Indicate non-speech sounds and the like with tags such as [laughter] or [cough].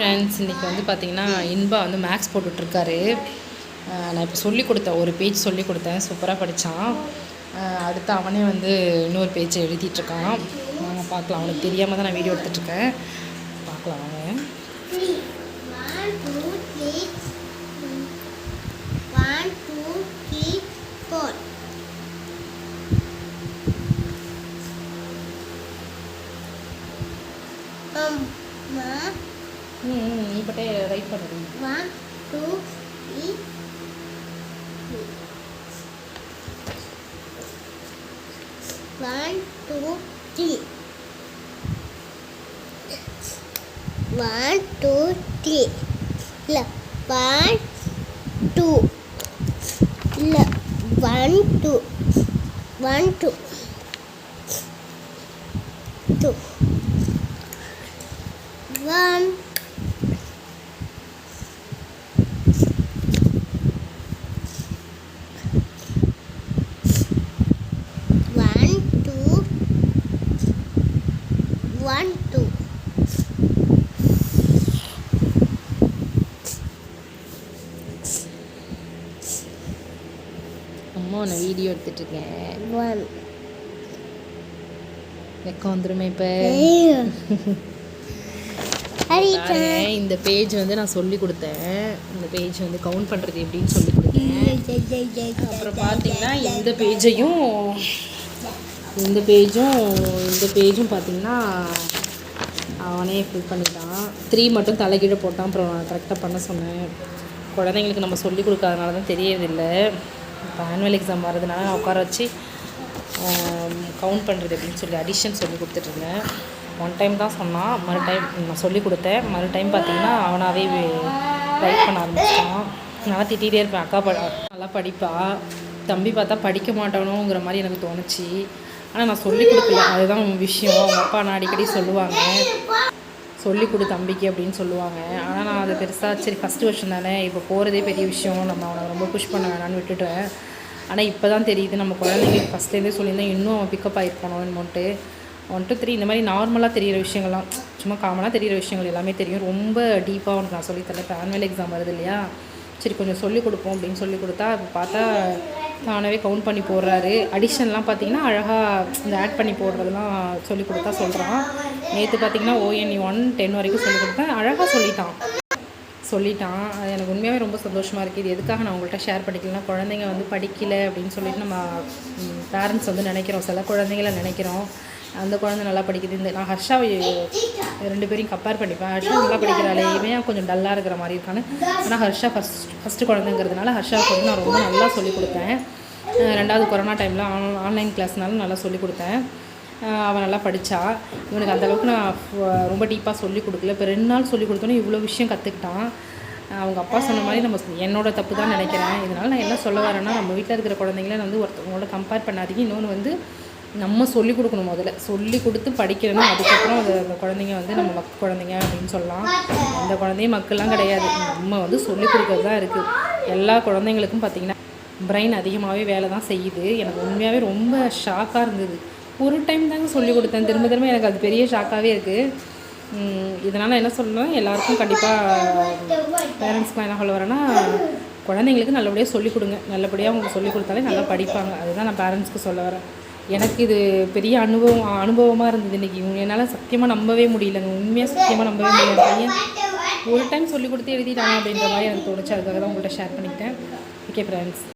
Friends இன்றைக்கி வந்து பார்த்திங்கன்னா இன்பா வந்து மேக்ஸ் போட்டுட்ருக்காரு. நான் இப்போ சொல்லி கொடுத்தேன் ஒரு பேஜ் சொல்லி கொடுத்தேன் சூப்பராக படித்தான் அடுத்து அவனே வந்து இன்னொரு பேஜ் எழுதிட்டுருக்கான் வாங்க பார்க்கலாம். அவனுக்கு தெரியாமல் தான் நான் வீடியோ எடுத்துகிட்ருக்கேன் பார்க்கலாம் வாங்க. Um... ம் இப்பட்டே ரைட் பண்ணுது one two three one two three one two three இல்லை ஒன் டூ இல்லை one two one two two one One, two. அம்மா நான் வீடியோ எடுத்துட்ருக்கேன் One. வெக்கம் வந்துருமே இப்போ. [laughs] இந்த பேஜ் வந்து நான் சொல்லி கொடுத்தேன். இந்த பேஜ் வந்து கவுண்ட் பண்ணுறது எப்படின்னு சொல்லி கொடுத்தேன். அப்புறம் பார்த்தீங்கன்னா இந்த பேஜையும் இந்த பேஜும் இந்த பேஜும் பார்த்திங்கன்னா அவனே ஃபில் பண்ணிட்டான். த்ரீ மட்டும் தலைகீழ போட்டான். அப்புறம் நான் கரெக்டாக பண்ண சொன்னேன். குழந்தைங்களுக்கு நம்ம சொல்லி கொடுக்காதனால தான் தெரியறதில்லை. இப்போ ஆனுவல் எக்ஸாம் வர்றதுனால நான் உட்கார வச்சு கவுண்ட் பண்ணுறது அப்படின்னு சொல்லி அடிஷன் சொல்லி கொடுத்துட்ருந்தேன். ஒன் டைம் தான் சொன்னான். மறு டைம் நான் சொல்லி கொடுத்தேன். மறு டைம் பார்த்திங்கன்னா அவனாகவே ரைட் பண்ண ஆரம்பிச்சிட்டான். நல்லா திட்டிகிட்டே இருப்பேன். அக்கா ப நல்லா படிப்பா. தம்பி பார்த்தா படிக்க மாட்டானோங்கிற மாதிரி எனக்கு தோணுச்சு. ஆனால் நான் சொல்லி கொடுக்கல. அதுதான் விஷயம். அவங்க அப்பா நான் அடிக்கடி சொல்லுவாங்க. சொல்லி கொடு தம்பிக்கு அப்படின்னு சொல்லுவாங்க. ஆனால் நான் அதை பெருசாக சரி ஃபஸ்ட்டு வருஷம் தானே. இப்போ போகிறதே பெரிய விஷயம். நம்ம அவனை ரொம்ப புஷ் பண்ண வேணான்னு விட்டுட்டேன். ஆனால் இப்போ தான் தெரியுது நம்ம குழந்தைங்களுக்கு ஃபஸ்ட்லேருந்தே சொல்லியிருந்தேன் இன்னும் அவன் பிக்கப் ஆகிருக்கணும்னுட்டு ஒன் டூ த்ரீ இந்த மாதிரி நார்மலாக தெரிகிற விஷயங்கள்லாம் சும்மா காமனாக தெரிகிற விஷயங்கள் எல்லாமே தெரியும். ரொம்ப டீப்பாக அவனுக்கு நான் சொல்லித்தரேன் இப்போ ஆனுவல் எக்ஸாம் வருது இல்லையா? சரி கொஞ்சம் சொல்லிக் கொடுப்போம் அப்படின்னு சொல்லி கொடுத்தா இப்போ பார்த்தா தானாகவே கவுண்ட் பண்ணி போடுறாரு. அடிஷன்லாம் பார்த்தீங்கன்னா அழகாக இந்த ஆட் பண்ணி போடுறதெல்லாம் சொல்லி கொடுத்தா சொல்கிறான் நேற்று பார்த்தீங்கன்னா ஓஎன்இ ஒன் டென் வரைக்கும் சொல்லி கொடுத்தேன். அழகாக சொல்லிட்டான். சொல்லிட்டான். அது எனக்கு உண்மையாகவே ரொம்ப சந்தோஷமாக இருக்குது இது எதுக்காக நான் உங்கள்கிட்ட ஷேர் பண்ணிக்கலாம் குழந்தைங்க வந்து படிக்கலை அப்படின்னு சொல்லிட்டு நம்ம பேரண்ட்ஸ் வந்து நினைக்கிறோம். சில குழந்தைங்கள நினைக்கிறோம். அந்த குழந்தை நல்லா படிக்குது. இந்த நான் ஹர்ஷாவை ரெண்டு பேரையும் கம்பேர் பண்ணிப்பேன். ஹர்ஷா நல்லா படிக்கிறாளே இவன் கொஞ்சம் டல்லாக இருக்கிற மாதிரி இருக்கான்னு. ஆனால் ஹர்ஷா ஃபஸ்ட் ஃபஸ்ட்டு குழந்தைங்கிறதுனால ஹர்ஷாவுக்கு வந்து நான் ரொம்ப நல்லா சொல்லிக் கொடுத்தேன். ரெண்டாவது கொரோனா டைமில் ஆன் ஆன்லைன் கிளாஸ்னாலும் நல்லா சொல்லிக் கொடுத்தேன். அவன் நல்லா படித்தா இவனுக்கு அந்த அளவுக்கு நான் ரொம்ப டீப்பாக சொல்லிக் கொடுக்கல. இப்போ ரெண்டு நாள் சொல்லிக் கொடுத்தோன்னே இவ்வளோ விஷயம் கற்றுக்கிட்டான் அவங்க அப்பா சொன்ன மாதிரி நம்ம என்னோட தப்பு தான் நினைக்கிறேன். இதனால் நான் என்ன சொல்ல வரேன்னா நம்ம வீட்டில் இருக்கிற குழந்தைங்கள வந்து ஒருத்தவங்களோட கம்பேர் பண்ணாதீங்க. இன்னொன்று வந்து நம்ம சொல்லிக் கொடுக்கணும் முதல்ல. சொல்லி கொடுத்து படிக்கணும். அதுக்கப்புறம் அது அந்த குழந்தைங்க வந்து நம்ம மக்க குழந்தைங்க அப்படின்னு சொல்லலாம். அந்த குழந்தையும் மக்கள்லாம் கிடையாது. நம்ம வந்து சொல்லிக் கொடுக்கறது தான் இருக்குது எல்லா குழந்தைங்களுக்கும் பார்த்திங்கன்னா பிரெயின் அதிகமாகவே வேலை தான் செய்யுது. எனக்கு உண்மையாகவே ரொம்ப ஷாக்காக இருந்தது. ஒரு டைம் தாங்க சொல்லி கொடுத்தேன். திரும்ப திரும்ப எனக்கு அது பெரிய ஷாக்காகவே இருக்குது இதனால் என்ன சொல்லணும் எல்லாருக்கும் கண்டிப்பாக பேரண்ட்ஸ்க்கு என்ன சொல்ல வரேன்னா குழந்தைங்களுக்கு நல்லபடியாக சொல்லிக் கொடுங்க. நல்லபடியாக அவங்களுக்கு சொல்லிக் கொடுத்தாலே நல்லா படிப்பாங்க. அதுதான் நான் பேரண்ட்ஸ்க்கு சொல்ல வரேன். எனக்கு இது பெரிய அனுபவம் அனுபவமாக இருந்தது இன்றைக்கி என்னால் சத்தியமாக நம்பவே முடியலங்க. உண்மையாக சத்தியமாக நம்பவே முடியல. பையன் ஒரு டைம் சொல்லிக் கொடுத்து எழுதிட்டாங்க அப்படின்ற மாதிரி எனக்கு தோணுச்சு. அதுக்காக தான் உங்கள்கிட்ட ஷேர் பண்ணிக்கிட்டேன். Okay friends